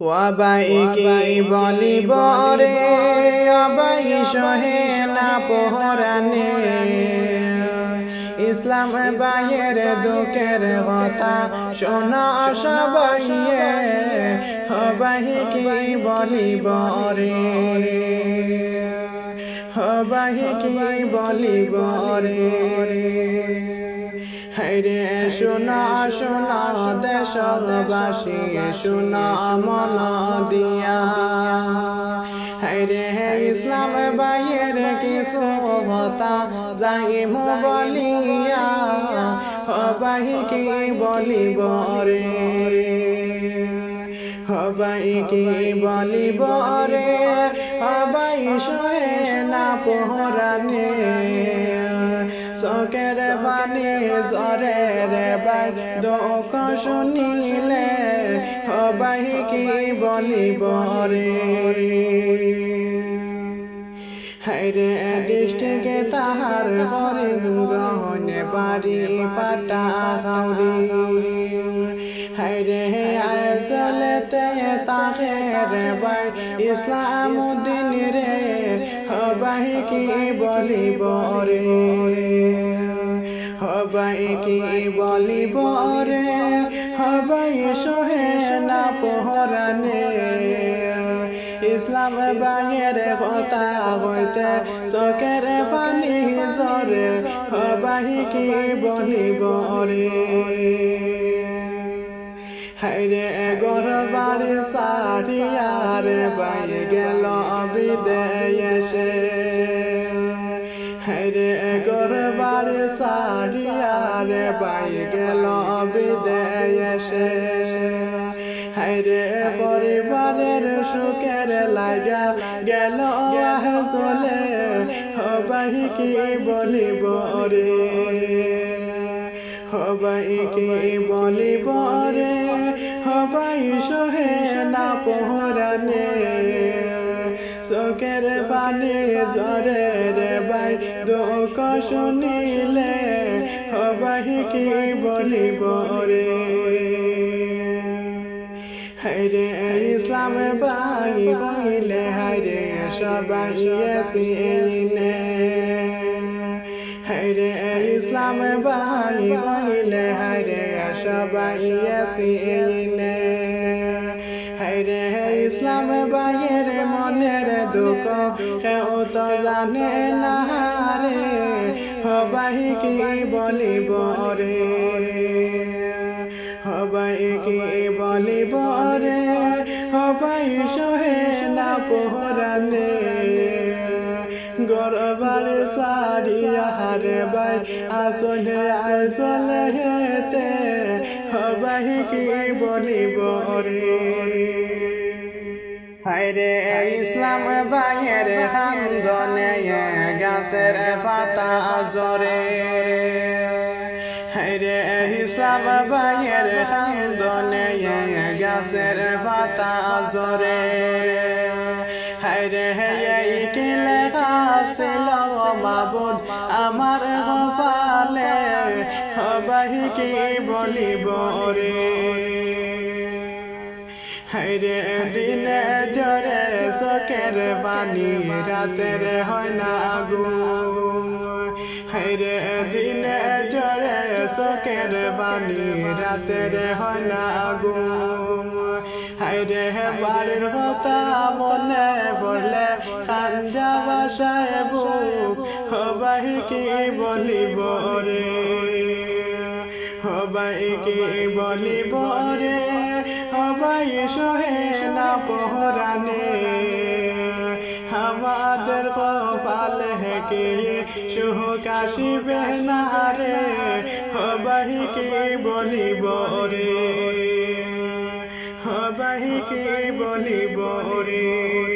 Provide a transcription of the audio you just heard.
ওয়াবাই কি বলিব রে অবাই সহে না পোহরানে ইসলাম বাইয়ের দুঃখের কথা শোনা সবাইয়ে হবাই কি বলিব রে হবাই কি বলিব রে হাইরে শোনা শোনা দেশবাসী শোনা মন দিয়া। হাইরে ইসলাম বাইয়ের কিছু হতা যাইম বলিয়া। হবাই কি বলিব রে? হবাই কি বলিব রে? হবাই সহে না পোহরানে। চকের পানি জরে রে বাই দুঃখ শুনিলে হবাই কি বলিব রে হাইরে ডিস্ট্রিক্টে তাহার হরিণ গহনে বাড়ি পাটা খাউরি হাইরে আয় চলেতে তাকে রে বাই ইসলাম উদ্দিন রে হবাই কি বলিব রে হবাই কি বলিব রে হবাই সহে না পোহরানে। ইসলাম বাইয়ের কথা হইতে চকের পানি জরে হবাই কি বলিব রে হাইরে গরবার সারিয়ার বাই গেল বিদেশে। হাইরে গরবার সারিয়ার বাই গেল বিদেশে। হাইরে পরিবারের সুখের লাগা গেল চলে হবাই কি বলিব রে হবাই কি বলিব রে হবাই সহে না পোহরানে। চোখের পানি জরে রে বাই দুঃখ শুনিলে হবাই কি বলিব রে? হাইরে ইসলাম বাই হইলে হাইরে সবাই সিনে হাইরে ইসলাম বাই হইলে হাইরে সবাই সিনে হাইরে ইসলাম বাইয়ের দুঃখ কেউ তো জানে না রে, হবাই কি বলিব রে হবাই কি বলিব রে হবাই সহে না পোহরানে। গরবার সারিয়া হারে বাই আসনে আসলে হেতে, হবাই কি বলিব রে হাইরে ইসলাম বাইয়ের হামদনে গাছের পাতা জরে হাইরে ইসলাম বাইয়ের হামদনে গাছের পাতা জরে হাইরে এই কিলে হাসিল মাবুদ আমার গফালে হবাই কি বলিব রে হাইরে দিনে জরে চকের পানি রাতের হয় না আগুন। হাইরে দিনে জরে চকের পানি রাতের হয় না আগুন। হাইরে বাড়ির কথা মনে পড়লে খাঞ্জা বাসায় বুক হবাই কি বলিব রে? হবাই কি বলিব রে? হবাই সহে না পহরানে। আমাদের কপাল হেকে সুহ কাশি বেহনারে রে হবাই কি বলিব রে? হবাহি কি বলিব রে?